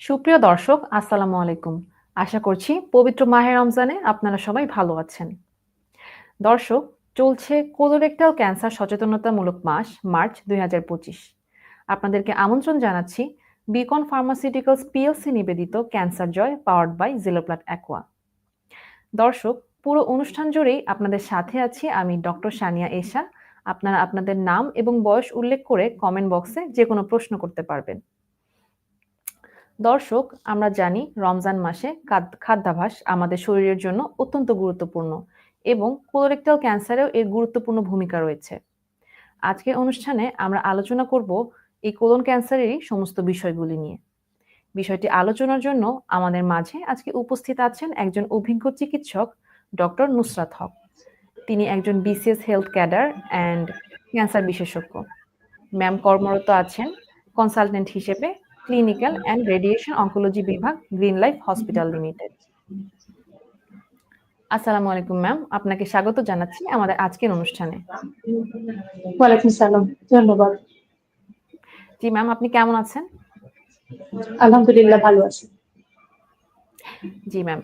সুপ্রিয় দর্শক, আসসালামু আলাইকুম। আশা করছি পবিত্র মাহের রমজানে আপনারা সবাই ভালো আছেন। দর্শক, চলছে কোলোরেক্টাল ক্যান্সার সচেতনতামূলক মাস, মার্চ দুই হাজার পঁচিশ। আপনাদেরকে আমন্ত্রণ জানাচ্ছি বিকন ফার্মাসিউটিক্যালস পিএলসি নিবেদিত ক্যান্সার জয় পাওয়ার্ড বাই জিলোপ্লাট অ্যাকোয়া দর্শক, পুরো অনুষ্ঠান জুড়েই আপনাদের সাথে আছি আমি ডক্টর সানিয়া এশা। আপনারা আপনাদের নাম এবং বয়স উল্লেখ করে কমেন্ট বক্সে যে কোনো প্রশ্ন করতে পারবেন। দর্শক, আমরা জানি রমজান মাসে খাদ্যাভাস আমাদের শরীরের জন্য অত্যন্ত গুরুত্বপূর্ণ এবং কোলোরেক্টাল ক্যান্সারেও এর গুরুত্বপূর্ণ ভূমিকা রয়েছে। আজকের অনুষ্ঠানে আমরা আলোচনা করব এই কোলন ক্যান্সারেরই সমস্ত বিষয়গুলি নিয়ে। বিষয়টি আলোচনার জন্য আমাদের মাঝে আজকে উপস্থিত আছেন একজন অভিজ্ঞ চিকিৎসক, ডক্টর নুসরাত হক। তিনি একজন BCS health cadre and cancer বিশেষজ্ঞ। ম্যাম কর্মরত আছেন কনসালটেন্ট হিসেবে ক্লিনিক্যাল অ্যান্ড রেডিয়েশন অঙ্কোলজি বিভাগ গ্রিন লাইফ হসপিটাল লিমিটেড আসসালামু আলাইকুম ম্যাম আপনাকে স্বাগত জানাচ্ছি আমাদের আজকের অনুষ্ঠানে। ওয়ালাইকুম সালাম ধন্যবাদ। জি ম্যাম আপনি কেমন আছেন? আলহামদুলিল্লাহ ভালো আছি। জি ম্যাম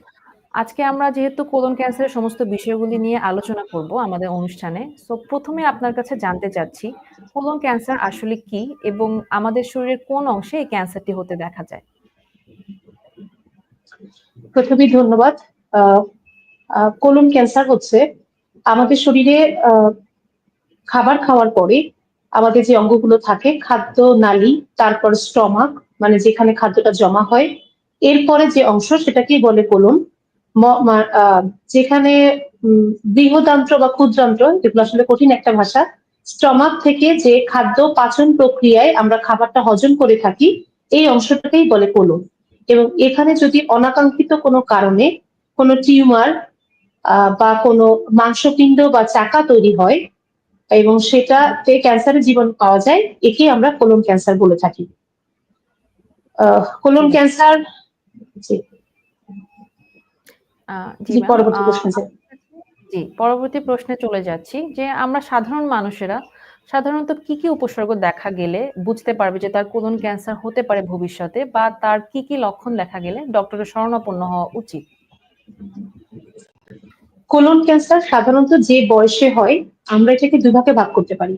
আজকে আমরা যেহেতু কোলন ক্যান্সারের সমস্ত বিষয়গুলি নিয়ে আলোচনা করব আমাদের অনুষ্ঠানে সো প্রথমে আপনার কাছে জানতে চাচ্ছি, কোলন ক্যান্সার আসলে কি এবং আমাদের শরীরের কোন অংশে এই ক্যান্সারটি হতে দেখা যায়? প্রথমেই ধন্যবাদ। কোলন ক্যান্সার হচ্ছে আমাদের শরীরে খাবার খাওয়ার পরে আমাদের যে অঙ্গগুলো থাকে, খাদ্য নালী, তারপর স্টমাক মানে যেখানে খাদ্যটা জমা হয়, এরপরে যে অংশ সেটাকেই বলে কোলন। যেখানে বৃহদান্ত্র বা ক্ষুদ্রান্ত্র যেগুলো আসলে কঠিন একটা ভাষা স্টমাক থেকে যে খাদ্য পাচন প্রক্রিয়ায় আমরা খাবারটা হজম করে থাকি এই অংশটাকেই বলে কোলন। এবং এখানে যদি অনাকাঙ্ক্ষিত কোনো কারণে কোনো টিউমার বা কোনো মাংসপিণ্ড বা চাকা তৈরি হয় এবং সেটাতে ক্যান্সারের জীবন পাওয়া যায় একে আমরা কোলন ক্যান্সার বলে থাকি। আহ কোলন ক্যান্সার জি পরবর্তী প্রশ্ন জি পরবর্তী প্রশ্নে চলে যাচ্ছি যে আমরা সাধারণ মানুষেরা সাধারণত কি কি উপসর্গ দেখা গেলে বুঝতে পারবে যে তার কোলন ক্যান্সার হতে পারে ভবিষ্যতে বা তার কি কি লক্ষণ দেখা গেলে ডক্টরের শরণাপন্ন হওয়া উচিত? কোলন ক্যান্সার সাধারণত যে বয়সে হয় আমরা এটাকে দুভাগে ভাগ করতে পারি।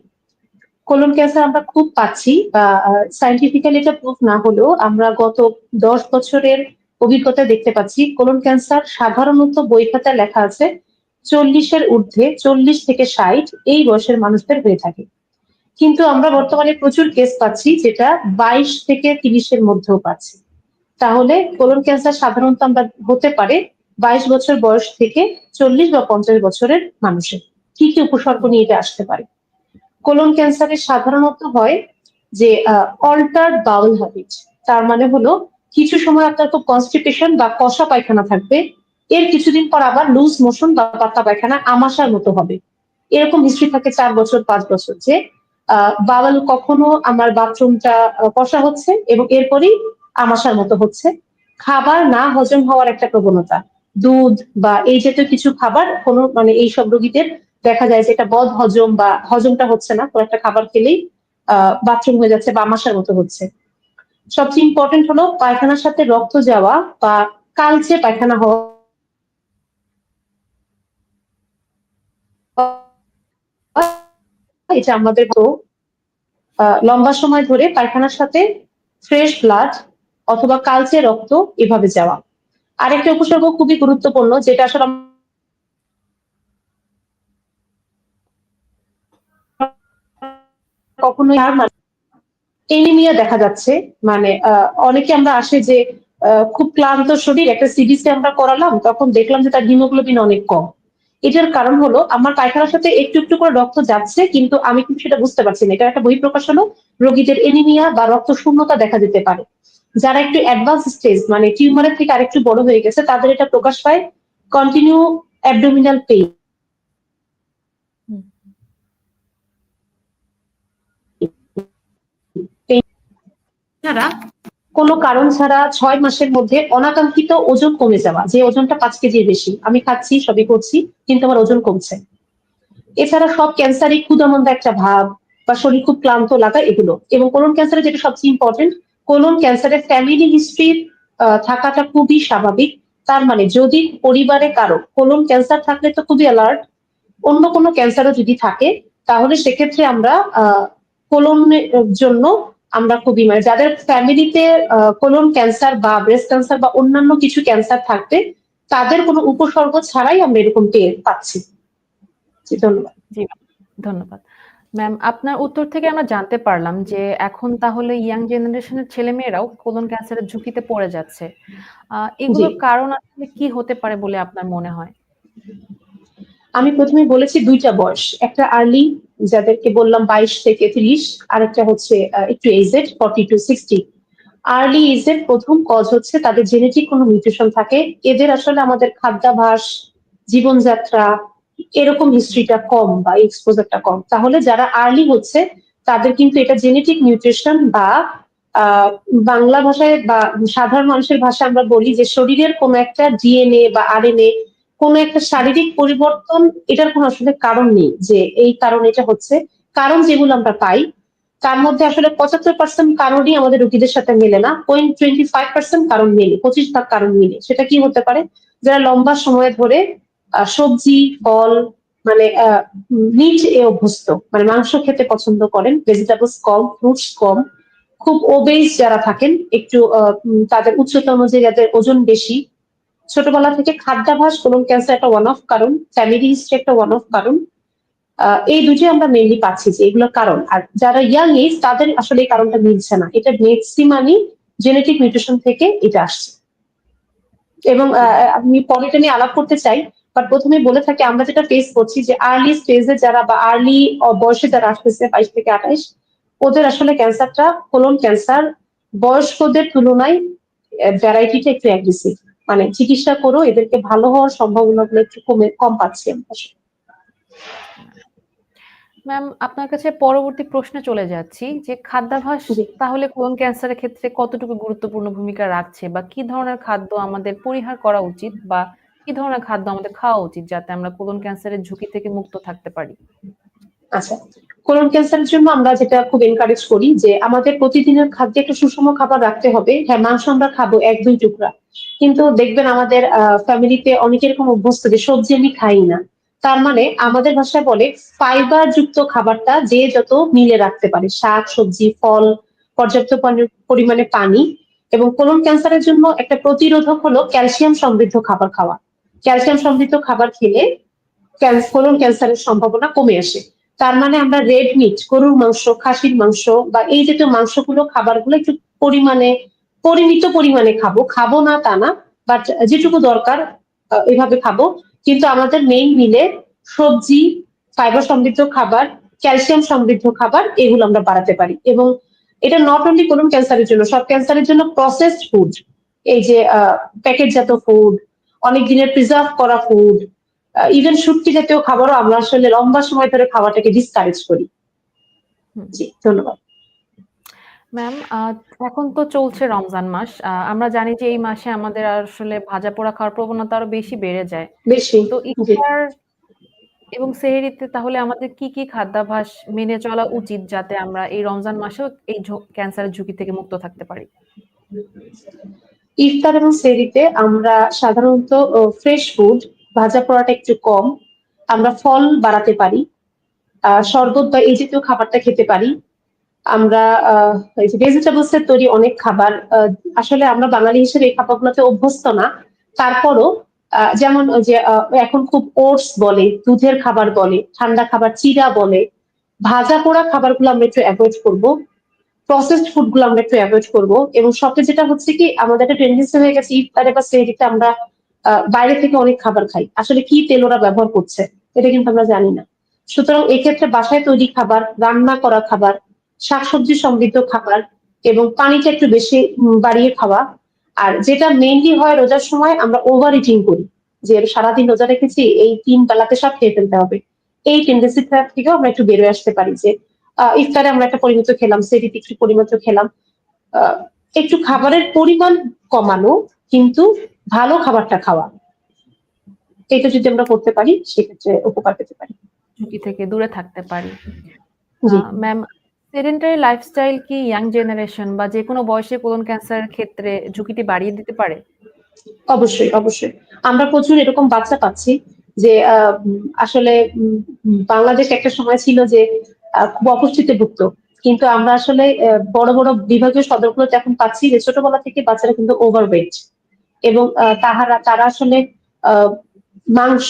কোলন ক্যান্সার আমরা খুব পাচ্ছি বা সাইন্টিফিক্যালি এটা প্রুফ না হলেও আমরা গত দশ বছরের অভিজ্ঞতা দেখতে পাচ্ছি। কোলন ক্যান্সার সাধারণত বই খাতায় লেখা আছে, চল্লিশের ঊর্ধ্বে, চল্লিশ থেকে ষাট, এই বয়সের মানুষদের হয়ে থাকে। কিন্তু আমরা বর্তমানে প্রচুর কেস পাচ্ছি যেটা বাইশ থেকে তিরিশের মধ্যেও পাচ্ছি। তাহলে কোলন ক্যান্সার সাধারণত আমরা হতে পারে বাইশ বছর বয়স থেকে চল্লিশ বা পঞ্চাশ বছরের মানুষের। কি কি উপসর্গ নিয়ে এটা আসতে পারে? কোলন ক্যান্সারের সাধারণত হয় যে অল্টার বাউল হ্যাবিট তার মানে হলো কিছু সময় আপনার খুব কনস্টিপেশন বা কষা পায়খানা থাকবে। এর কিছুদিন পর আবার লুজ মোশন বা পাতা পায়খানা আমাশার মতো হবে। এরকম হিস্ট্রি থাকে চার বছর, পাঁচ বছর যে বাবাল কখনো আমার বাথরুমটা কষা হচ্ছে এবং এরপরই আমাশার মতো হচ্ছে। খাবার না হজম হওয়ার একটা প্রবণতা। দুধ বা এই জাতীয় কিছু খাবার কোনো মানে এই সব রোগীদের দেখা যায় যে এটা বদ হজম বা হজমটা হচ্ছে না। কোনো একটা খাবার খেলেই, আহ, বাথরুম হয়ে যাচ্ছে বা আমাশার মতো হচ্ছে। সবচেয়ে ইম্পর্টেন্ট হলো পায়খানার সাথে রক্ত যাওয়া বা কালচে পায়খানা হওয়া। এটা আমাদের তো লম্বা সময় ধরে পায়খানার সাথে ফ্রেশ ব্লাড অথবা কালচে রক্ত এভাবে যাওয়া। আরেকটা উপসর্গ খুবই গুরুত্বপূর্ণ, যেটা আসলে কখনোই আর এনিমিয়া দেখা যাচ্ছে। মানে অনেকে আমরা আসে যে খুব ক্লান্ত শরীর, একটা সিডিসি আমরা করালাম, তখন দেখলাম যে তার হিমোগ্লোবিন অনেক কম। এটার কারণ হলো, আমার পায়খানার সাথে একটু একটু করে রক্ত যাচ্ছে, কিন্তু আমি কিন্তু সেটা বুঝতে পারছি না। এটা একটা বহিঃপ্রকাশ হলো রোগীদের এনিমিয়া বা রক্ত শূন্যতা দেখা যেতে পারে। যারা একটু অ্যাডভান্স স্টেজ মানে টিউমারের থেকে আরেকটু বড় হয়ে গেছে, তাদের এটা প্রকাশ পায় কন্টিনিউ অ্যাবডোমিনাল পেইন ছাড়া কোনো কারণ ছাড়া ছয় মাসের মধ্যে অনাকাঙ্ক্ষিত ওজন কমে যাওয়া, যে ওজনটা পাঁচ কেজির বেশি, আমি খাচ্ছি, সবই করছি, কিন্তু আমার ওজন কমছে। এছাড়া সব ক্যান্সারই ক্ষুদামন্দা একটা ভাব বা শরীর খুব ক্লান্ত লাগা এগুলো। এবং কোলন ক্যান্সারে যেটা সবচেয়ে ইম্পর্টেন্ট কোলন ক্যান্সারের ফ্যামিলি হিস্ট্রি থাকাটা খুবই স্বাভাবিক। তার মানে যদি পরিবারে কারও কোলন ক্যান্সার থাকলে তো খুবই অ্যালার্ট অন্য কোনো ক্যান্সারও যদি থাকে, তাহলে সেক্ষেত্রে আমরা কোলনের জন্য আমরা খুবই মানে যাদের ফ্যামিলিতে কোলন ক্যান্সার বা ব্রেস্ট ক্যান্সার বা অন্যান্য কিছু ক্যান্সার থাকবে তাদের কোনো উপসর্গ ছাড়াই আমরা এরকম পেয়ে পাচ্ছি। ধন্যবাদ। জি ধন্যবাদ। ম্যাম আপনার উত্তর থেকে আমরা জানতে পারলাম যে এখন তাহলে ইয়াং জেনারেশনের ছেলেমেয়েরাও কোলন ক্যান্সারের ঝুঁকিতে পড়ে যাচ্ছে। আহ, এগুলোর কারণ আসলে কি হতে পারে বলে আপনার মনে হয়? আমি প্রথমে বলেছি দুইটা বয়স, একটা আর্লি যাদেরকে বললাম বাইশ থেকে ত্রিশ, আর একটা হচ্ছে একটু aged forty to sixty early এজের প্রথম কজ হচ্ছে তাদের জেনেটিক কোনো মিউটেশন থাকে। এদের আসলে আমাদের খাদ্যাভাস, জীবনযাত্রা, এরকম হিস্ট্রিটা কম বা এক্সপোজারটা কম। তাহলে যারা আর্লি হচ্ছে, তাদের কিন্তু এটা জেনেটিক মিউটেশন বা বাংলা ভাষায় বা সাধারণ মানুষের ভাষায় আমরা বলি যে শরীরের কোনো একটা ডিএনএ বা আরএনএ কোন একটা শারীরিক পরিবর্তন, এটার কোনো আসলে কারণ নেই যে এই কারণ এটা হচ্ছে। কারণ যেগুলো আমরা পাই, তার মধ্যে আসলে পঁচাত্তর পার্সেন্ট কারণই আমাদের রোগীদের সাথে মেলে না। পয়েন্ট টোয়েন্টি ফাইভ পার্সেন্ট কারণ মেলে, পঁচিশ ভাগ কারণ মিলে। সেটা কি হতে পারে? যারা লম্বা সময় ধরে সবজি, ফল মানে মিট এ অভ্যস্ত মানে মাংস খেতে পছন্দ করেন ভেজিটেবলস কম ফ্রুটস কম, খুব ওবেজ যারা থাকেন, একটু তাদের উচ্চতা অনুযায়ী যাদের ওজন বেশি ছোটবেলা থেকে খাদ্যাভাস কোলন ক্যান্সার একটা ওয়ান অফ কারণ ফ্যামিলি হিস্ট্রি একটা ওয়ান অফ কারণ। এই দুটি আমরা মেনলি পাচ্ছি যে এগুলোর কারণ। আর যারা ইয়াং এজ তাদের আসলে এই কারণটা মিলছে না। এটা ম্যাক্সিমামই জেনেটিক মিউটেশন থেকে এটা আসছে। এবং আমি পরেটা নিয়ে আলাপ করতে চাই বাট প্রথমে বলে থাকি, আমরা যেটা ফেস করছি যে আর্লি স্টেজে যারা বা আর্লি বয়সে যারা আসতেছে, বাইশ থেকে আঠাইশ ওদের আসলে ক্যান্সারটা কোলন ক্যান্সার বয়স্কদের তুলনায় ভ্যারাইটিটা একটু অ্যাগ্রেসিভ মানে চিকিৎসা করো এদেরকে ভালো হওয়ার সম্ভাবনাগুলো একটু কমে কম পাচ্ছি আমরা। ম্যাম আপনার কাছে পরবর্তী প্রশ্নে চলে যাচ্ছি যে খাদ্যাভ্যাস তাহলে কোলন ক্যান্সারের ক্ষেত্রে কতটুকু গুরুত্বপূর্ণ ভূমিকা রাখছে? বা কি ধরনের খাদ্য আমাদের পরিহার করা উচিত? বা কি ধরনের খাদ্য আমাদের খাওয়া উচিত যাতে আমরা কোলন ক্যান্সারের ঝুঁকি থেকে মুক্ত থাকতে পারি? আচ্ছা। কোলন ক্যান্সারের জন্য আমরা যেটা খুব এনকারেজ করি যে আমাদের প্রতিদিনের খাদ্যে একটা সুষম খাবার রাখতে হবে। হ্যাঁ মাংস আমরা খাব এক, দুই টুকরা। কিন্তু দেখবেন আমাদের ফ্যামিলিতে অনেক এরকম অভ্যস্ত যে সবজি আমি খাই না। তার মানে আমাদের ভাষায় বলে ফাইবার যুক্ত খাবারটা যে যত মিলে রাখতে পারে। শাক, সবজি, ফল, পর্যাপ্ত পরিমাণে পানি এবং কোলন ক্যান্সারের জন্য একটা প্রতিরোধক হলো ক্যালসিয়াম সমৃদ্ধ খাবার খাওয়া। ক্যালসিয়াম সমৃদ্ধ খাবার খেলে কোলন ক্যান্সারের সম্ভাবনা কমে আসে। তার মানে আমরা রেড মিট গরুর মাংস, খাসির মাংস বা এই জাতীয় মাংসগুলো, খাবারগুলো একটু পরিমাণে, পরিমিত পরিমাণে খাব। খাব না তা না বাট যেটুকু দরকার এভাবে খাব। কিন্তু আমাদের মেইন মিলে সবজি ফাইবার সমৃদ্ধ খাবার ক্যালসিয়াম সমৃদ্ধ খাবার, এগুলো আমরা বাড়াতে পারি। এবং এটা নট অনলি কোন ক্যান্সারের জন্য, সব ক্যান্সারের জন্য প্রসেসড ফুড এই যে প্যাকেটজাত ফুড অনেক দিনের প্রিজার্ভ করা ফুড ইভেন শুটকি জাতীয় খাবারও আমরা আসলে লম্বা সময় ধরে খাওয়াটাকে ডিসকারেজ করি। জি ধন্যবাদ। ম্যাম এখন তো চলছে রমজান মাস। আমরা জানি যে এই মাসে আমাদের আসলে ভাজা পোড়া খাওয়ার প্রবণতা আরও বেশি বেড়ে যায়। বেশি তো ইফতার এবং সেহরিতে তাহলে আমাদের কি কি খাদ্যাভ্যাস মেনে চলা উচিত যাতে আমরা এই রমজান মাসেও এই ক্যান্সারের ঝুঁকি থেকে মুক্ত থাকতে পারি? ইফতার এবং সেরিতে আমরা সাধারণত ফ্রেশ ফুড ভাজা পোড়াটা একটু কম, আমরা ফল বাড়াতে পারি শরবত বা এই জাতীয় খাবারটা খেতে পারি। আমরা ভেজিটেবলস এর তৈরি অনেক খাবার আসলে আমরা বাঙালি হিসেবে এই খাবারগুলোতে অভ্যস্ত না। তারপরও যেমন যে এখন খুব ওটস বলে, দুধের খাবার বলে, ঠান্ডা খাবার চিরা বলে, ভাজা পোড়া খাবারগুলো আমরা একটু অ্যাভয়েড করব প্রসেসড ফুডগুলো আমরা একটু অ্যাভয়েড করব। এবং সবচেয়ে যেটা হচ্ছে কি, আমাদের একটা টেন্ডেন্সি হয়ে গেছে ইফতারে বা সেহরিতে আমরা বাইরে থেকে অনেক খাবার খাই। আসলে কি তেল ওরা ব্যবহার করছে, এটা কিন্তু আমরা জানি না। সুতরাং এক্ষেত্রে বাসায় তৈরি খাবার, রান্না করা খাবার, শাকসবজি সমৃদ্ধ খাবার এবং পানিটা একটু বেশি বাড়িয়ে খাওয়া। আর যেটা মেইনলি হয় রোজার সময়, আমরা ওভার ইটিং করি। যে সারাদিন রোজা রেখেছি, এই তিন বেলাতে সব খেয়ে ফেলতে হবে। এই টেন্ডেন্সি থেকেও আমরা একটু বেরোয় আসতে পারি যে ইফতারে আমরা একটা পরিমিত খেলাম সেরিতে একটু পরিমিত খেলাম। একটু খাবারের পরিমাণ কমানো, কিন্তু ভালো খাবারটা খাওয়া এটা যদি আমরা করতে পারি সেক্ষেত্রে উপকার পেতে পারি ঝুঁকি থেকে দূরে থাকতে পারি ম্যাম সেডেন্টারি লাইফস্টাইল কি ইয়াং জেনারেশন বা যেকোনো বয়সে কোলন ক্যান্সারের ক্ষেত্রে ঝুঁকিটি বাড়িয়ে দিতে পারে? অবশ্যই, অবশ্যই। আমরা প্রচুর এরকম বাচ্চা পাচ্ছি যে আসলে বাংলাদেশ একটা সময় ছিল যে খুব অপুষ্টিতে ভুগত। কিন্তু আমরা আসলে বড়, বড় বিভাগীয় সদরগুলোতে এখন পাচ্ছি যে ছোটবেলা থেকে বাচ্চারা কিন্তু ওভারওয়েট এবং তাহারা তারা আসলে মাংস,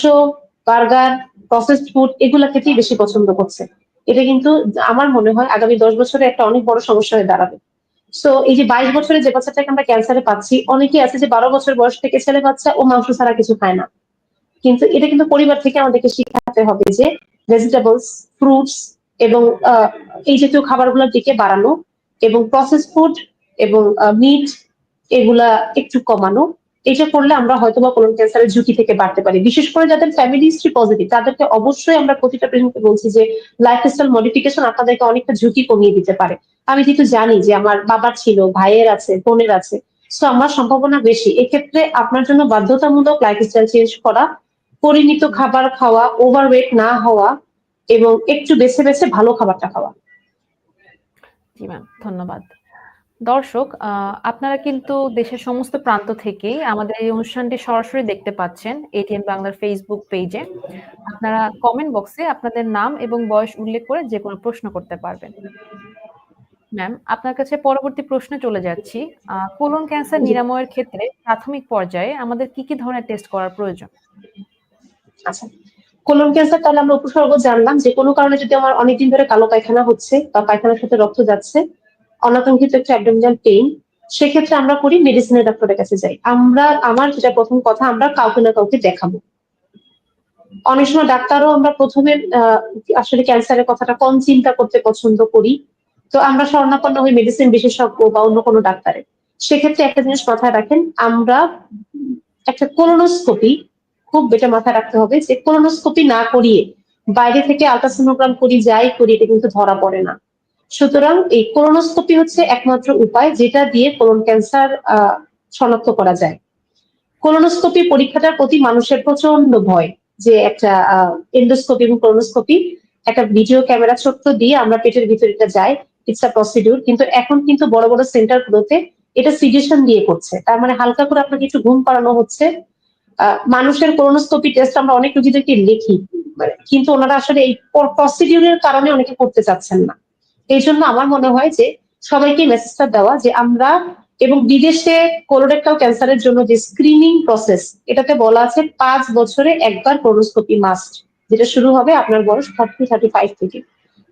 বার্গার, প্রসেসড ফুড এগুলা খেতেই বেশি পছন্দ করছে। এটা কিন্তু আমার মনে হয় আগামী ১০ বছরে একটা অনেক বড় সমস্যা হয়ে দাঁড়াবে। সো এই যে ২২ বছরের যে বাচ্চাটাকে আমরা ক্যান্সারে পাচ্ছি, অনেকেই আছে যে ১২ বছর বয়স থেকে ছেলে বাচ্চা ও মাংস ছাড়া কিছু খায় না। কিন্তু এটা কিন্তু পরিবার থেকে আমাদেরকে শিখাতে হবে যে ভেজিটেবলস, ফ্রুটস এবং এই জাতীয় খাবারগুলোর দিকে বাড়ানো এবং প্রসেস ফুড এবং মিট এগুলা একটু কমানো। এটা করলে আমরা হয়তো বা কোলন ক্যান্সারের ঝুঁকি থেকে বাড়তে পারি। বিশেষ করে যাদের ফ্যামিলি হিস্ট্রি পজিটিভ তাদেরকে অবশ্যই আমরা প্রতিটা পেশেন্টকে বলছি যে লাইফস্টাইল মডিফিকেশন আপনাদেরকে অনেকটা ঝুঁকি কমিয়ে দিতে পারে। আমি যেহেতু জানি যে আমার বাবার ছিল, ভাইয়ের আছে, বোনের আছে। সো আমার সম্ভাবনা বেশি। এক্ষেত্রে আপনার জন্য বাধ্যতামূলক লাইফস্টাইল চেঞ্জ করা, পরিমিত খাবার খাওয়া, ওভারওয়েট না হওয়া এবং একটু বেছে, বেছে ভালো খাবারটা খাওয়া। ধন্যবাদ। দর্শক আপনারা কিন্তু দেশের সমস্ত প্রান্ত থেকেই আমাদের এই অনুষ্ঠানটি সরাসরি দেখতে পাচ্ছেন এটিএন বাংলার ফেসবুক পেজে। আপনারা কমেন্ট বক্সে আপনাদের নাম এবং বয়স উল্লেখ করে যেকোনো প্রশ্ন করতে পারবেন। ম্যাম, আপনার কাছে পরবর্তী প্রশ্নে চলে যাচ্ছি। কোলন ক্যান্সার নিরাময়ের ক্ষেত্রে প্রাথমিক পর্যায়ে আমাদের কি, কি ধরনের টেস্ট করার প্রয়োজন? আচ্ছা। কোলন ক্যান্সার তাহলে আমরা উপসর্গ জানলাম যে কোনো কারণে যদি আমার অনেকদিন ধরে কালো পায়খানা হচ্ছে বা পায়খানার সাথে রক্ত যাচ্ছে, অনাকাঙ্ক্ষিত একটা অ্যাবডোমিনাল পেইন, সেক্ষেত্রে আমরা করি মেডিসিনের ডক্টরের কাছে যাই। আমরা আমার যেটা প্রথম কথা আমরা কাউকে না কাউকে দেখাবো। অনেক সময় ডাক্তারও আমরা ১ম এ আ আসলে ক্যান্সারের কথাটা কম চিন্তা করতে পছন্দ করি। তো আমরা স্বর্ণাপন্ন হই মেডিসিন বিশেষজ্ঞ বা অন্য কোনো ডাক্তারের। সেক্ষেত্রে একটা জিনিস মাথায় রাখেন, আমরা একটা কোলোনোস্কোপি খুব বেটা মাথায় রাখতে হবে যে কোলোনোস্কোপি না করিয়ে বাইরে থেকে আল্ট্রাসোনোগ্রাম করি, যাই করি এটা কিন্তু ধরা পড়ে না। সুতরাং এই কোলোনোস্কোপি হচ্ছে একমাত্র উপায় যেটা দিয়ে কোলন ক্যান্সার শনাক্ত করা যায়। কোলোনোস্কোপি পরীক্ষাটার প্রতি মানুষের প্রচণ্ড ভয় যে একটা এন্ডোস্কোপি এবং কোলোনোস্কোপি একটা ভিডিও ক্যামেরা ছোট্ট দিয়ে আমরা পেটের ভিতরে এটা যাই। ইটস আ প্রসিডিউর কিন্তু এখন কিন্তু বড়, বড় সেন্টার গুলোতে এটা সিডেশন দিয়ে করছে। তার মানে হালকা করে আপনাকে একটু ঘুম পাড়ানো হচ্ছে। মানুষের কোলোনোস্কোপি টেস্ট আমরা অনেক রোগীদেরকে লিখি। মানে কিন্তু ওনারা আসলে এই প প্রসিডিউর এর কারণে অনেকে করতে চাচ্ছেন না। এইজন্য আমার মনে হয় যে সবাইকে মেসেজটা দেওয়া যে আমরা এবং বিদেশে কোলোরেক্টাল ক্যান্সারের জন্য যে স্ক্রিনিং প্রসেস এটাতে বলা আছে পাঁচ বছরে একবার কোলোনোস্কোপি মাস্ট। যেটা শুরু হবে আপনার বয়স 30-35 থেকে।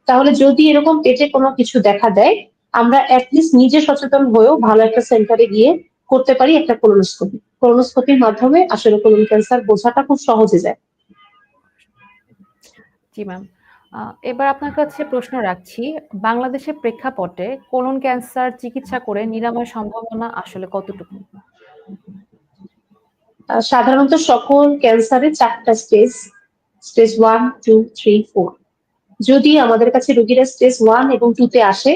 তাহলে যদি এরকম পেটে কোনো কিছু দেখা দেয়, আমরা এট লিস্ট নিজে সচেতন হয়েও ভালো একটা সেন্টারে গিয়ে করতে পারি একটা কোলোনোস্কোপি। কোলোনোস্কোপির মাধ্যমে আসলে কোলন ক্যান্সার বোঝাটা খুব সহজে যায়। জি ম্যাম। এবার আপনার কাছে প্রশ্ন রাখছি, বাংলাদেশের প্রেক্ষাপটে কোলন ক্যান্সার চিকিৎসা করে নিরাময় সম্ভাবনা আসলে কতটুকু? সাধারণত সকল ক্যান্সারের চারটা স্টেজ। স্টেজ 1, 2, 3, 4 যদি আমাদের কাছে রোগীরা স্টেজ ওয়ান এবং 2 তে আসে,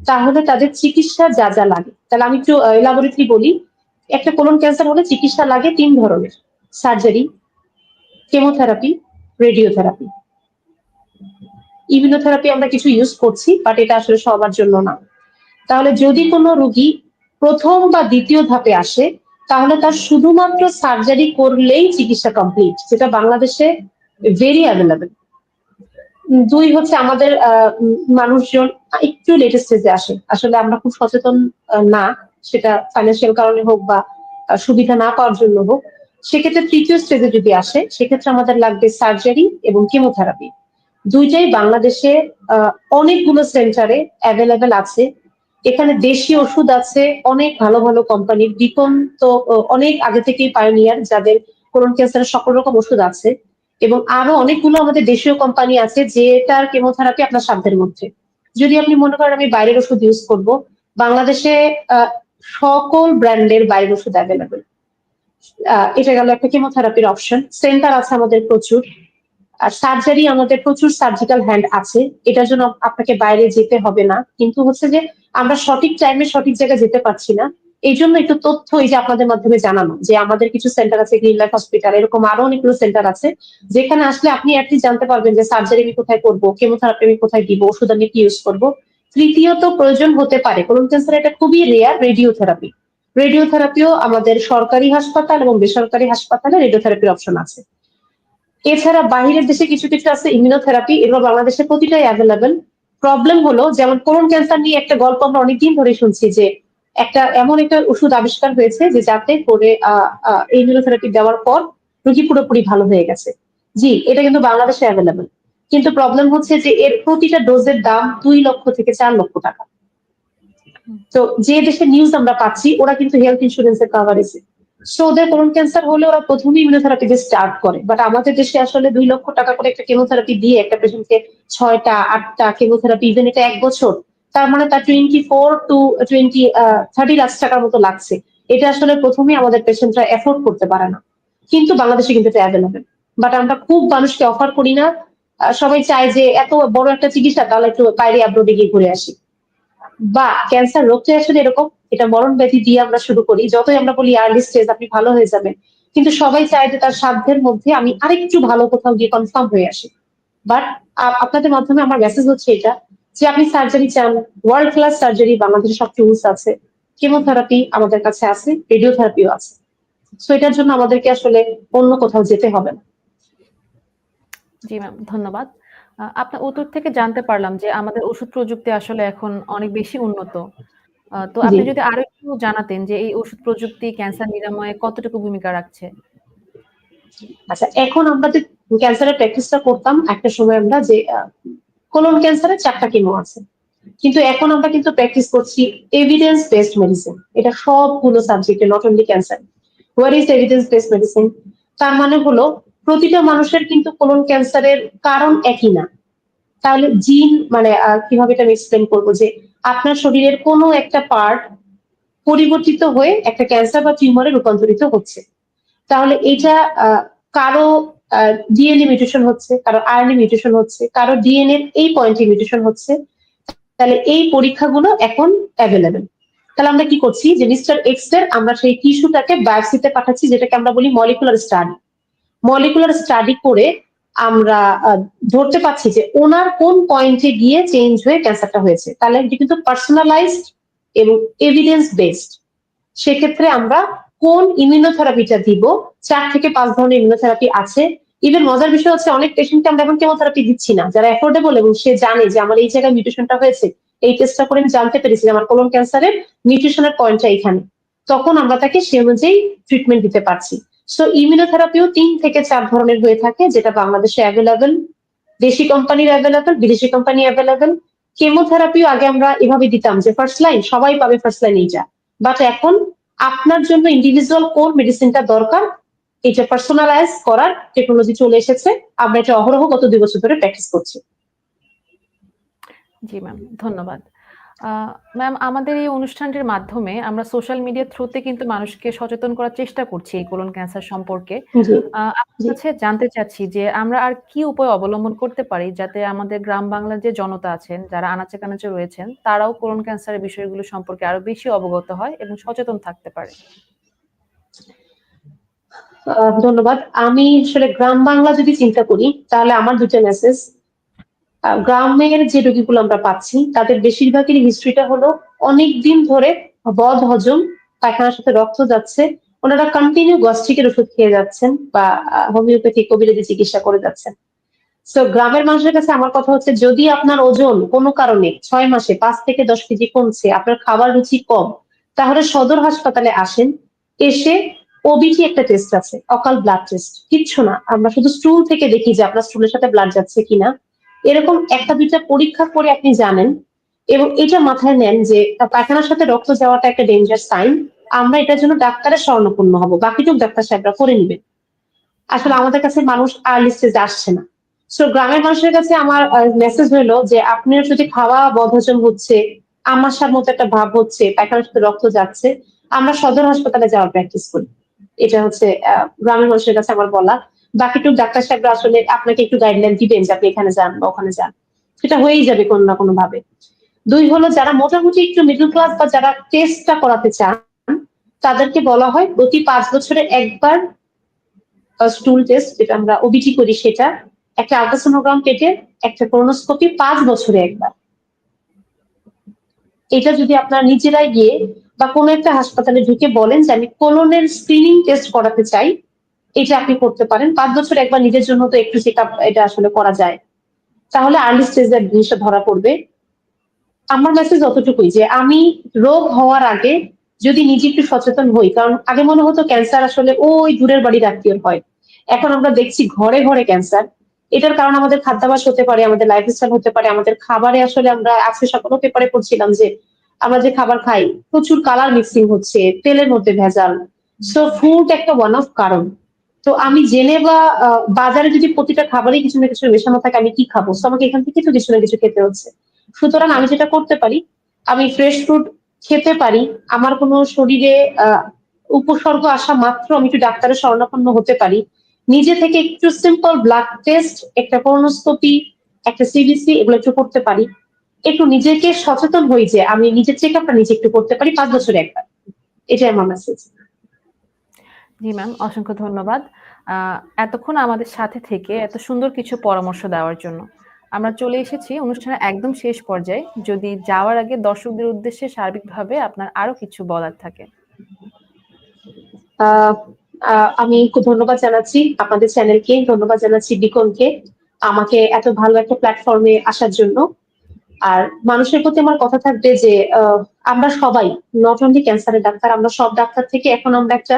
তাহলে তাদের চিকিৎসা যা, যা লাগে। তাহলে আমি একটু এলাবোরেটলি বলি। একটা কোলন ক্যান্সার হলে চিকিৎসা লাগে তিন ধরনের। Surgery, chemotherapy, radiotherapy. ইমিউনোথেরাপি আমরা কিছু ইউজ করছি, বাট এটা আসলে সবার জন্য না। তাহলে যদি কোনো রোগী প্রথম বা দ্বিতীয় ধাপে আসে, তাহলে তার শুধুমাত্র সার্জারি করলেই চিকিৎসা কমপ্লিট। যেটা বাংলাদেশে ভেরি অ্যাভেলেবেল দুই হচ্ছে আমাদের মানুষজন একটু লেট স্টেজে আসে। আসলে আমরা খুব সচেতন না। সেটা ফাইন্যান্সিয়াল কারণে হোক বা সুবিধা না পাওয়ার জন্য হোক। সেক্ষেত্রে তৃতীয় স্টেজে যদি আসে, সেক্ষেত্রে আমাদের লাগবে সার্জারি এবং কেমোথেরাপি। ২ টাই বাংলাদেশে অনেকগুলো সেন্টারে অ্যাভেলেবেল আছে। এখানে দেশি ওষুধ আছে, অনেক ভালো, ভালো কোম্পানির। বিকন তো অনেক আগে থেকেই পায়োনিয়ার যাদের কোলন ক্যান্সারের সকল রকম ওষুধ আছে। এবং আরও অনেকগুলো আমাদের দেশীয় কোম্পানি আছে যেটার কেমোথেরাপি আপনার সাধ্যের মধ্যে। যদি আপনি মনে করেন আমি বাইরের ওষুধ ইউজ করব, বাংলাদেশে সকল ব্র্যান্ডের বাইরের ওষুধ অ্যাভেলেবেল এটা গেল একটা কেমোথেরাপির অপশন। সেন্টার আছে আমাদের প্রচুর। আর সার্জারি আমাদের প্রচুর সার্জিক্যাল হ্যান্ড আছে। এটার জন্য আপনাকে বাইরে যেতে হবে না। কিন্তু হচ্ছে যে আমরা সঠিক টাইমে সঠিক জায়গায় যেতে পারছি না। এই জন্য একটু তথ্য এই যে আপনাদের মাধ্যমে জানানো যে আমাদের কিছু সেন্টার আছে গ্রিন লাইফ হসপিটাল এরকম আরও অনেকগুলো সেন্টার আছে। যেখানে আসলে আপনি এট জানতে পারবেন যে সার্জারি আমি কোথায় করব, কেমোথেরাপি আমি কোথায় দিব, ওষুধ আমি কি ইউজ করব তৃতীয়ত প্রয়োজন হতে পারে কোলন ক্যান্সার এটা খুবই রেয়ার রেডিওথেরাপি রেডিওথেরাপিও আমাদের সরকারি হাসপাতাল এবং বেসরকারি হাসপাতালে রেডিওথেরাপির অপশন আছে এছাড়া বাহিরের দেশে কিছু কিছু আছে ইমিউনোথেরাপি এগুলো বাংলাদেশে প্রতিটাই অ্যাভেলেবেল প্রবলেম হলো, যেমন কোলন ক্যান্সার নিয়ে একটা গল্প আমরা অনেকদিন ধরে শুনছি যে একটা, এমন একটা ওষুধ আবিষ্কার হয়েছে যে যাতে করে ইমিউনোথেরাপি দেওয়ার পর রোগী পুরোপুরি ভালো হয়ে গেছে। জি, এটা কিন্তু বাংলাদেশে অ্যাভেলেবেল কিন্তু প্রবলেম হচ্ছে যে এর প্রতিটা ডোজের দাম দুই লক্ষ থেকে চার লক্ষ টাকা। তো যে দেশের নিউজ আমরা পাচ্ছি, ওরা কিন্তু হেলথ ইন্স্যুরেন্সের কাভারেজে সো ওদের কোলন ক্যান্সার হলে ওরা প্রথমে ইমিউনোথেরাপি দিয়ে স্টার্ট করে। বাট আমাদের দেশে আসলে দুই লক্ষ টাকা করে একটা কেমোথেরাপি দিয়ে একটা পেশেন্টকে ছয়টা, আটটা কেমোথেরাপি ইভেন এটা এক বছর, তার মানে তার twenty four to twenty thirty lakh টাকার মতো লাগছে। এটা আসলে প্রথমে আমাদের পেশেন্টরা এফোর্ড করতে পারে না। কিন্তু বাংলাদেশে কিন্তু এটা অ্যাভেলেবেল বাট আমরা খুব মানুষকে অফার করি না। সবাই চায় যে এত বড় একটা চিকিৎসা, তাহলে একটু বাইরে আব্রোডে গিয়ে ঘুরে আসি। বা ক্যান্সার রোগটা আসলে এরকম এটা মরণ ব্যাধি দিয়ে আমরা শুরু করি। যতই আমরা বলি আর্লি স্টেজ আপনি ভালো হয়ে যাবেন, কিন্তু সবাই চায় যে তার সাধ্যের মধ্যে আমি আরেকটু ভালো কোথাও গিয়ে কনফার্ম হয়ে আসি। বাট আপনাদের মাধ্যমে আমার মেসেজ হচ্ছে এটা, যে আপনি সার্জারি চান ওয়ার্ল্ড ক্লাস সার্জারি বাংলাদেশে সব টুলস আছে কেমোথেরাপি আমাদের কাছে আছে রেডিওথেরাপিও আছে। সো এটার জন্য আমাদেরকে আসলে অন্য কোথাও যেতে হবে না। জি ম্যাম, ধন্যবাদ। আপনার উত্তর থেকে জানতে পারলাম যে আমাদের ওষুধ প্রযুক্তি আসলে এখন অনেক বেশি উন্নত। তো আপনি যদি আরও একটু জানাতেন যে এই ওষুধ প্রযুক্তি ক্যান্সার নিরাময়ে কতটুকু ভূমিকা রাখছে? আচ্ছা এখন আমরা যে ক্যান্সারের প্র্যাকটিসটা করতাম একটা সময় আমরা যে কোলন ক্যান্সারের চারটা কেমো আছে। কিন্তু এখন আমরা কিন্তু প্র্যাকটিস করছি এভিডেন্স বেসড মেডিসিন এটা সবগুলো সাবজেক্টে not only cancer where is evidence based medicine তার মানে হলো প্রতিটা মানুষের কিন্তু কোলন ক্যান্সারের কারণ একই না। তাহলে জিন মানে কীভাবে এটা আমি এক্সপ্লেন করব যে আপনার শরীরের কোনো একটা পার্ট পরিবর্তিত হয়ে একটা ক্যান্সার বা টিউমারে রূপান্তরিত হচ্ছে। তাহলে এটা কারও ডিএনএ মিউটেশন হচ্ছে, কারও আরএনএ মিউটেশন হচ্ছে, কারও ডিএনএ এই পয়েন্টে মিউটেশন হচ্ছে, তাহলে এই পরীক্ষাগুলো এখন অ্যাভেলেবেল তাহলে আমরা কি করছি যে মিস্টার এক্সের আমরা সেই টিস্যুটাকে বায়োপসিতে পাঠাচ্ছি, যেটাকে আমরা বলি মলিকুলার স্টাডি মলিকুলার স্টাডি করে আমরা ধরতে পাচ্ছি যে ওনার কোন পয়েন্টে গিয়ে চেঞ্জ হয়ে ক্যান্সারটা হয়েছে। তাহলে এটি কিন্তু পার্সোনালাইজড এবং এভিডেন্স বেসড সেক্ষেত্রে আমরা কোন ইমিউনোথেরাপিটা দিব? চার থেকে পাঁচ ধরনের ইমিউনোথেরাপি আছে। ইভেন মজার বিষয় হচ্ছে অনেক পেশেন্টকে আমরা এখন কেমোথেরাপি দিচ্ছি না। যারা অ্যাফোর্ডেবল এবং সে জানে যে আমার এই জায়গায় মিউটেশনটা হয়েছে, এই টেস্টটা করে আমি জানতে পেরেছি আমার কোলন ক্যান্সারের মিউটেশনের পয়েন্টটা এখানে। তখন আমরা তাকে সে অনুযায়ী ট্রিটমেন্ট দিতে পারছি। সো ইমিউনোথেরাপিও তিন থেকে চার ধরনের হয়ে থাকে, যেটা বাংলাদেশে অ্যাভেলেবেল দেশি কোম্পানির অ্যাভেলেবেল বিদেশি কোম্পানি অ্যাভেলেবেল কেমোথেরাপিও আগে আমরা এভাবে দিতাম যে ফার্স্ট লাইন সবাই পাবে ফার্স্ট লাইন এইটা। বাট এখন আপনার জন্য ইন্ডিভিজুয়াল কোন মেডিসিনটা দরকার, এটা পার্সোনালাইজ করার টেকনোলজি চলে এসেছে। আমরা এটা অহরহ গত দুই বছর ধরে প্র্যাকটিস করছি। জি ম্যাম ধন্যবাদ। ম্যাম আমাদের এই অনুষ্ঠানটির মাধ্যমে আমরা সোশ্যাল মিডিয়ার থ্রুতে কিন্তু মানুষকে সচেতন করার চেষ্টা করছি এই কোলন ক্যান্সার সম্পর্কে। আহ, আপনার কাছে জানতে চাচ্ছি যে আমরা আর কি উপায় অবলম্বন করতে পারি যাতে আমাদের গ্রাম বাংলার যে জনতা আছেন যারা আনাচে কানাচে রয়েছেন তারাও কোলন ক্যান্সারের বিষয়গুলো সম্পর্কে আরও বেশি অবগত হয় এবং সচেতন থাকতে পারে। ধন্যবাদ। আমি আসলে গ্রাম বাংলা যদি চিন্তা করি তাহলে আমার দুটো মেসেজ গ্রামের যে রোগীগুলো আমরা পাচ্ছি, তাদের বেশিরভাগেরই হিস্ট্রিটা হলো অনেক দিন ধরে বদ হজম পায়খানার সাথে রক্ত যাচ্ছে, ওনারা কন্টিনিউ গ্যাস্ট্রিকের ওষুধ খেয়ে যাচ্ছেন বা হোমিওপ্যাথি কবিরাজি চিকিৎসা করে যাচ্ছেন। তো গ্রামের মানুষের কাছে আমার কথা হচ্ছে, যদি আপনার ওজন কোনো কারণে ছয় মাসে পাঁচ থেকে দশ কেজি কমছে, আপনার খাবার রুচি কম, তাহলে সদর হাসপাতালে আসেন, এসে ওবিটি একটা টেস্ট আছে, অকাল ব্লাড টেস্ট কিচ্ছু না, আমরা শুধু স্টুল থেকে দেখি যে আপনার স্টুলের সাথে ব্লাড যাচ্ছে কিনা। এরকম একটা দুইটা পরীক্ষা করে আপনি জানেন এবং এটা মাথায় নেন যে পায়খানার সাথে রক্ত যাওয়াটা একটা ডেঞ্জার সাইন আমরা এটার জন্য ডাক্তারের স্বর্ণপূর্ণ হব। বাকিটুক ডাক্তার সাহেবরা করে নিবেন। আসলে আমাদের কাছে মানুষ আর্লি স্টেজে আসছে না। সো গ্রামের মানুষের কাছে আমার মেসেজ হলো যে আপনার যদি খাওয়া বদহজম হচ্ছে আমাশার মতো একটা ভাব হচ্ছে পায়খানার সাথে রক্ত যাচ্ছে, আমরা সদর হাসপাতালে যাওয়ার প্র্যাকটিস করি। এটা হচ্ছে গ্রামের মানুষের কাছে আমার বলা। বাকিটুক ডাক্তার সাহেবরা আসলে আপনাকে একটু গাইডলাইন দিবেন যে আপনি এখানে যান বা ওখানে যান। সেটা হয়েই যাবে কোনো না কোনো ভাবে। দুই হলো যারা মোটামুটি একটু মিডল ক্লাস বা যারা টেস্টটা করাতে চান, তাদেরকে বলা হয় প্রতি পাঁচ বছরে একবার স্টুল টেস্ট যেটা আমরা ওবিটি করি সেটা। একটা আলট্রাসোনোগ্রাম কেটে একটা কোলোনোস্কোপি পাঁচ বছরে একবার। এটা যদি আপনারা নিজেরাই গিয়ে বা কোনো একটা হাসপাতালে ঢুকে বলেন যে আমি কোলনের স্ক্রিনিং টেস্ট করাতে চাই এটা আপনি করতে পারেন। পাঁচ বছর একবার নিজের জন্য তো একটু চেক এটা আসলে করা যায়। তাহলে আর্লি স্টেজে জিনিসটা ধরা পড়বে। আমার মেসেজ অতটুকুই যে আমি রোগ হওয়ার আগে যদি নিজে একটু সচেতন হই, কারণ আগে মনে হতো ক্যান্সার আসলে ওই দূরের বাড়ির আত্মীয় হয়। এখন আমরা দেখছি ঘরে ঘরে ক্যান্সার এটার কারণ আমাদের খাদ্যাভ্যাস হতে পারে, আমাদের লাইফস্টাইল হতে পারে, আমাদের খাবারে আসলে আমরা আজকে সকালেও পেপারে পড়ছিলাম যে আমরা যে খাবার খাই, প্রচুর কালার মিক্সিং হচ্ছে, তেলের মধ্যে ভেজাল। সো ফুড একটা ওয়ান অফ কারণ। তো আমি জেনে বা বাজারে যদি প্রতিটা খাবারই কিছু না কিছু মেশানো থাকে, আমি কি খাব? তো আমাকে এখান থেকে তো কিছু না কিছু খেতে হচ্ছে। সুতরাং আমি যেটা করতে পারি, আমি ফ্রেশ ফ্রুট খেতে পারি। আমার কোনো শরীরে উপসর্গ আসা মাত্র আমি একটু ডাক্তারের শরণাপন্ন হতে পারি। নিজে থেকে একটু সিম্পল ব্লাড টেস্ট একটা কোনোস্কোপি একটা সিবিসি এগুলো একটু করতে পারি। একটু নিজেকে সচেতন হই যে, আমি নিজের চেক আপটা নিজে একটু করতে পারি পাঁচ বছরে একবার। এটাই আমার মেসেজ জি ম্যাম অসংখ্য ধন্যবাদ। এতক্ষণ আমাদের সাথে থেকে এত সুন্দর কিছু পরামর্শ দেওয়ার জন্য। আমরা চলে এসেছি অনুষ্ঠানের একদম শেষ পর্যায়ে। যদি যাওয়ার আগে দর্শকদের উদ্দেশ্যে সার্বিকভাবে আপনার আরও কিছু বলার থাকে। আমি খুব ধন্যবাদ জানাচ্ছি আপনাদের চ্যানেলকে, ধন্যবাদ জানাচ্ছি বিকনকে আমাকে এত ভালো একটা প্ল্যাটফর্মে আসার জন্য। আর মানুষের প্রতি আমার কথা থাকবে যে আমরা সবাই নট অনলি ক্যান্সারের ডাক্তার, আমরা সব ডাক্তার থেকে এখন আমরা একটা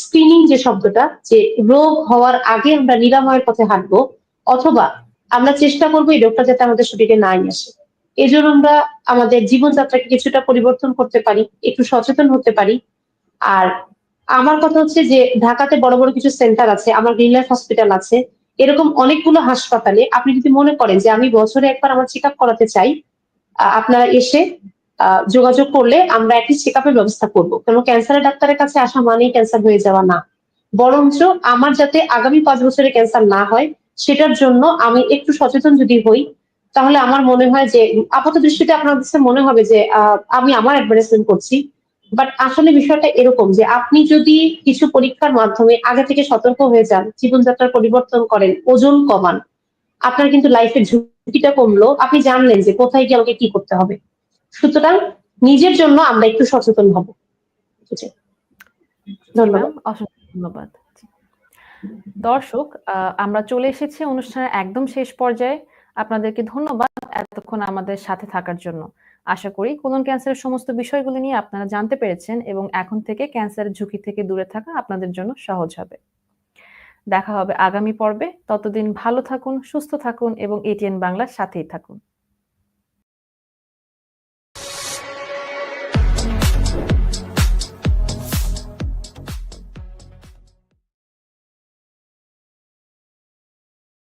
স্ক্রিনিং যে শব্দটা, যে রোগ হওয়ার আগে আমরা নিরাময়ের পথে হাঁটবো, অথবা আমরা চেষ্টা করব এই রোগটা যাতে আমাদের শরীরে নাই আসে। এই জন্য আমরা আমাদের জীবনযাত্রাকে কিছুটা পরিবর্তন করতে পারি, একটু সচেতন হতে পারি। আর আমার কথা হচ্ছে যে, ঢাকাতে বড় বড় কিছু সেন্টার আছে, আমার গ্রিন লাইফ হসপিটাল আছে, এরকম অনেকগুলো হাসপাতালে আপনি যদি মনে করেন যে, আমি বছরে একবার আমার চেক আপ করাতে চাই আপনারা এসে যোগাযোগ করলে আমরা একটি চেক আপের ব্যবস্থা করব। কারণ ক্যান্সারের ডাক্তারের কাছে আসা মানেই ক্যান্সার হয়ে যাওয়া না। বরঞ্চ আমার যাতে আগামী পাঁচ বছরে ক্যান্সার না হয়, সেটার জন্য আমি একটু সচেতন যদি হই, তাহলে আমার মনে হয় যে, আপাত দৃষ্টিতে আপনার কাছে মনে হবে যে আমি আমার অ্যাডভার্টাইজমেন্ট করছি। বাট আসলে বিষয়টা এরকম যে, আপনি যদি কিছু পরীক্ষার মাধ্যমে আগে থেকে সতর্ক হয়ে যান, জীবনযাত্রার পরিবর্তন করেন, ওজন কমান, আপনার কিন্তু লাইফের ঝুঁকিটা কমলো। আপনি জানলেন যে কোথায় গিয়ে আমাকে কি করতে হবে। সুতরাং নিজের জন্য আমরা একটু সচেতন হব। ধন্যবাদ। ধন্যবাদ। দর্শক আমরা চলে এসেছি অনুষ্ঠানের একদম শেষ পর্যায়ে। আপনাদেরকে ধন্যবাদ এতক্ষণ আমাদের সাথে থাকার জন্য। আশা করি কোলন ক্যান্সারের সমস্ত বিষয়গুলো নিয়ে আপনারা জানতে পেরেছেন এবং এখন থেকে ক্যান্সারের ঝুঁকি থেকে দূরে থাকা আপনাদের জন্য সহজ হবে। দেখা হবে আগামী পর্বে। ততদিন ভালো থাকুন, সুস্থ থাকুন এবং এটিএন বাংলার সাথেই থাকুন।